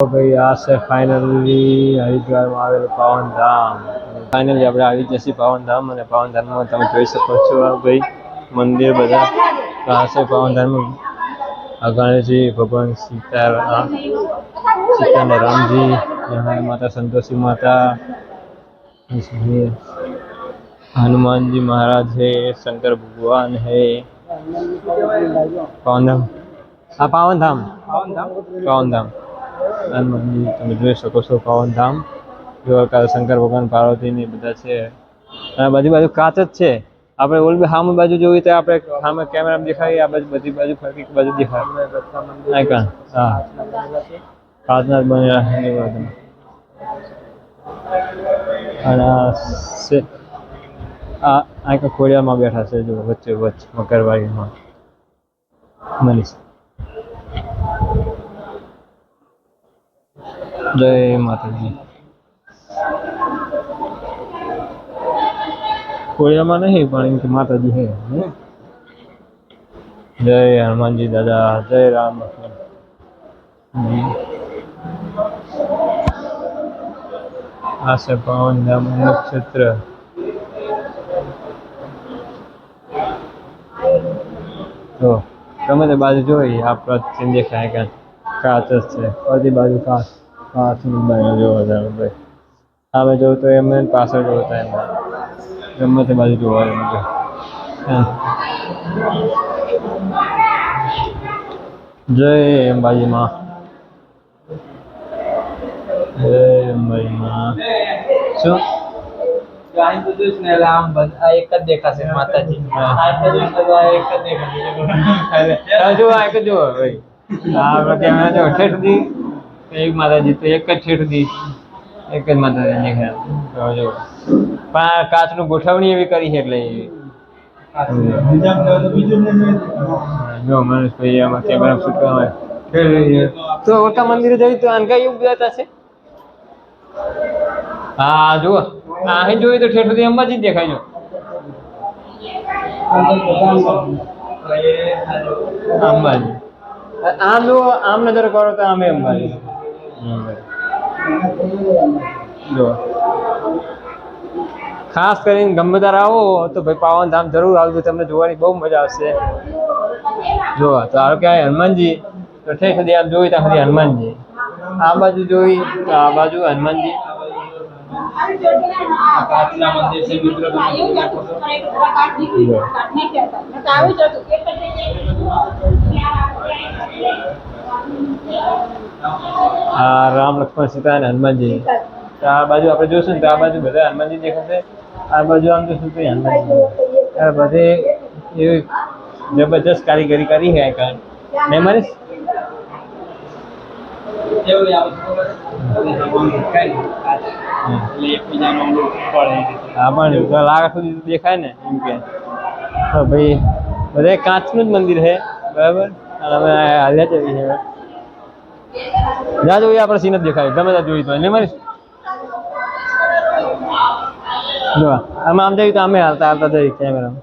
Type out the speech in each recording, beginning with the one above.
તો ભાઈ આ છે ફાઇનલી હરિદ્વારમાં આવેલું પાવનધામ ફાઇનલી આપણે આવી જશે પાવનધામ અને પાવનધામમાં તમે જોઈ શકો છો ભાઈ મંદિર બધા. આ છે પાવનધામમાં ગણેશજી ભગવાન સીતા સીતાને રામજી માતા સંતોષી માતા હનુમાનજી મહારાજ હે શંકર ભગવાન હે પાવનધામ આ પાવનધામ પાવનધામ પાવનધામ હનુમાનજી તમે જોઈ શકો છો પવન ધામ કાલે શંકર ભગવાન પાર્વતી ને બધા છે. અને બધી બાજુ કાચ જ છે. આપણે ઓલી સામે બાજુ જોઈએ તો આપણે સામે કેમેરામાં દેખાય આ બાજુ બધી બાજુ ફરતી બાજુ દેખાય. હા. કાચના બનેલા. અને આ છે આ આ એક ખોડિયામાં બેઠા છે જો વચ્ચે વચ્ચે મકરવાડીમાં મનીષ. જય માતાજી ખોડિયામાં નહીં પણ એમ કે માતાજી હે હે? જય હનુમાનજી દાદા જય રામ લક્ષ્મણ હમ. આ છે પવન ધામ નક્ષત્ર તો ગમે તે બાજુ જોઈ આ પ્રતિમ દેખાય કે કાચ જ છે બધી બાજુ કાચ કાચની બાજુ જોવા જાય ભાઈ સામે જોવું તો એમ ને પાછળ જોવું તો એમ ગમે તે બાજુ જોવા એમ કે હા. જય અંબાજી માં જય અંબાજી માં શું અહીં તો જોઈશ ને એટલે આમ બધ- આ એક જ દેખાશે માતાજી હા. આ તો જોઈશ ને તો આ એક જ દેખાશે અરે જો આ એક જ જો ભાઈ આ આપણે કેમેરા જો ઠેઠ સુધી એક માતાજી તો એક જ ઠેઠ દી એક જ માતાજી દેખાય જો. પણ આ કાચનું ગોઠવણી એવી કરી છે એટલે. જો મનુષભાઈ આમાં કેમેરા શૂટ કરવા તો ઓટા મંદિરે જઈ તો આનકા એવું બધા છે? હા જુઓ. અહીં જોયું તો ઠેઠ સુધી અંબાજી દેખાય જો. અંબાજી. આમ જો આમ નજર કરો તો આમે અંબાજી. જો. ખાસ કરીને ગમે ત્યારે આવો તો ભાઈ પાવન ધામ જરૂર આવજો તમને જોવાની બહુ મજા આવશે. જો તો આરો કે હનુમાનજી તો ઠેક સુધી આમ જોઈ ત્યાં સુધી હનુમાનજી. આ બાજુ જોઈ તો આ બાજુ હનુમાનજી. કાચના મંદિર છે મિત્રો. આ રામ લક્ષ્મણ સીતા અને હનુમાનજી તો આ બાજુ આપણે જોઈશું ને તો આ બાજુ બધા હનુમાનજી દેખાશે આ બાજુ આમ જોઈશું તો હનુમાનજી આ બધે એવી જબરજસ્ત કારીગરી કરી છે કાંઈ નહીં મનીષ એવું આવે છે ખબર છે? આમ દેખાય ને કાચ. હમ. એટલે એકબીજાનો ઓલું પડે એ રીતે. હા પણ લાગા સુધી તો દેખાય ને એમ કે તો ભાઈ બધે કાચનું જ મંદિર છે બરાબર અને અમે હાલ્યા જઈએ છીએ જ્યાં જોઈએ આપણે સીન જ દેખાય. ગમે ત્યાં જોઈ તો. એને મારી? જો, આમાં આમ જઈએ તો અમે હાલતા હાલતા જઈએ કેમેરા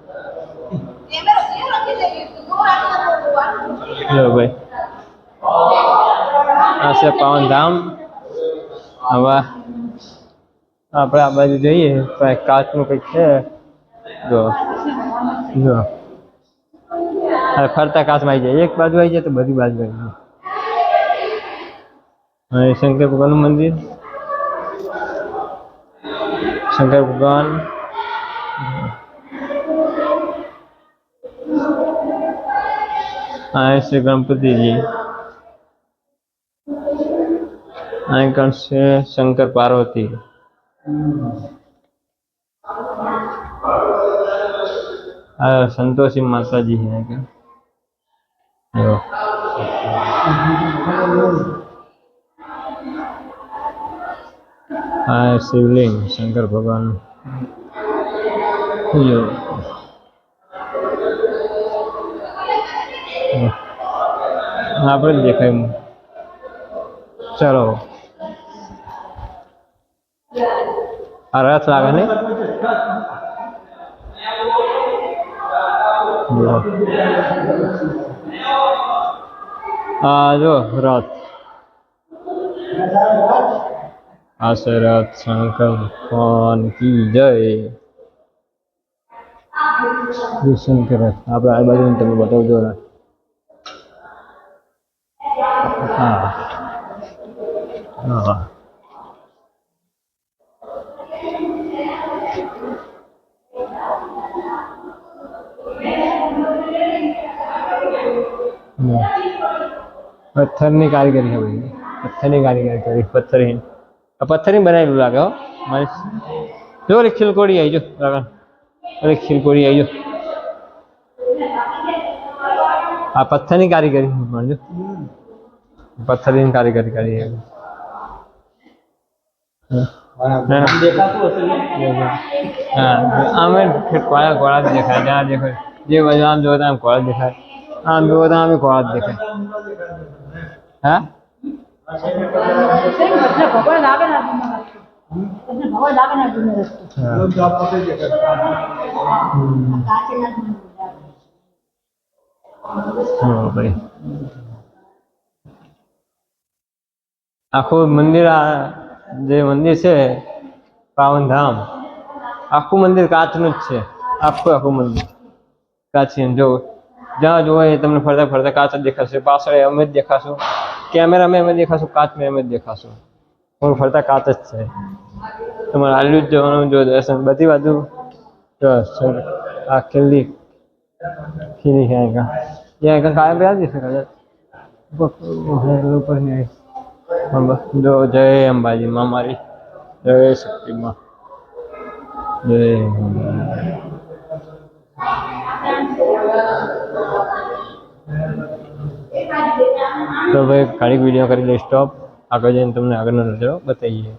જો ભાઈ. આ છે પાવન ધામ. હવે આપણે આ બાજુ જઈએ. તો કાચનું કંઈક છે. જો જો. ફરતા કાચમાં આવી જાય. એક બાજુ આવી જાય તો બધી બાજુ આવી જાય. શંકર ભગવાનનું મંદિર. શંકર ભગવાન. અહીં શ્રી ગણપતિજી. અહીં કણ છે શંકર પાર્વતી. આ સંતોષી માતાજી છે. આ શિવલિંગ શંકર ભગવાન. આપણે જ દેખાય ચલો આ રથ લાગે ને આ જો રથ हसरत शंकर खान की जय? शंकर आप बाजू में तो तब बताओ जो हाँ।, हाँ। हाँ। पत्थर ने कारीगरी है भाई। पत्थर ने कारीगरी करी पत्थर ही। આ પથ્થરની બનાવેલું લાગે હો મારી જો ઓલી ખીલકોડી આવી જો લગન ઓલી ખીલકોડી આવી જો આ પથ્થરની કારીગરી છે પણ જો પથ્થરની કારીગરી કરી છે. હા દેખાતું હશે ને હા આમે કોળા કોળા જ દેખાય જ્યાં દેખાય જે બાજુ આમ જોવો તો આમ કોળા જ દેખાય આમ જોવો તો આમ કોળા જ દેખાય હા ભગવાન લાગે ને ભગવાન લાગે ને દુનિયા રસ્તો કાચેના હા ભાઈ આખું મંદિર આ જે મંદિર છે પાવનધામ આખું મંદિર કાચનું જ છે આખું આખું મંદિર કાચી જો જ્યાં જોવો એ તમને ફરતા ફરતા કાચ જ દેખાશે પાછળ અમે જ દેખાશું કેમેરામાં અમે દેખાશું કાચમાં અમે દેખાશું હું ફરતા કાચ જ છે તમારે આલુ જ જોવાનું જો દર્શન બધી બાજુ દર્શન આ કિલ્લી ખીલી છે અહીંયા અહીંયા કાયમ રહ્યા જશે કદાચ ઉપર નહીં જો જય અંબાજી માં મારી જય શક્તિ માં જય તો ભાઈ વીડિયો કરી દઈશ સ્ટોપ આગળ જઈને તમને આગળનો નજરો બતાવીએ.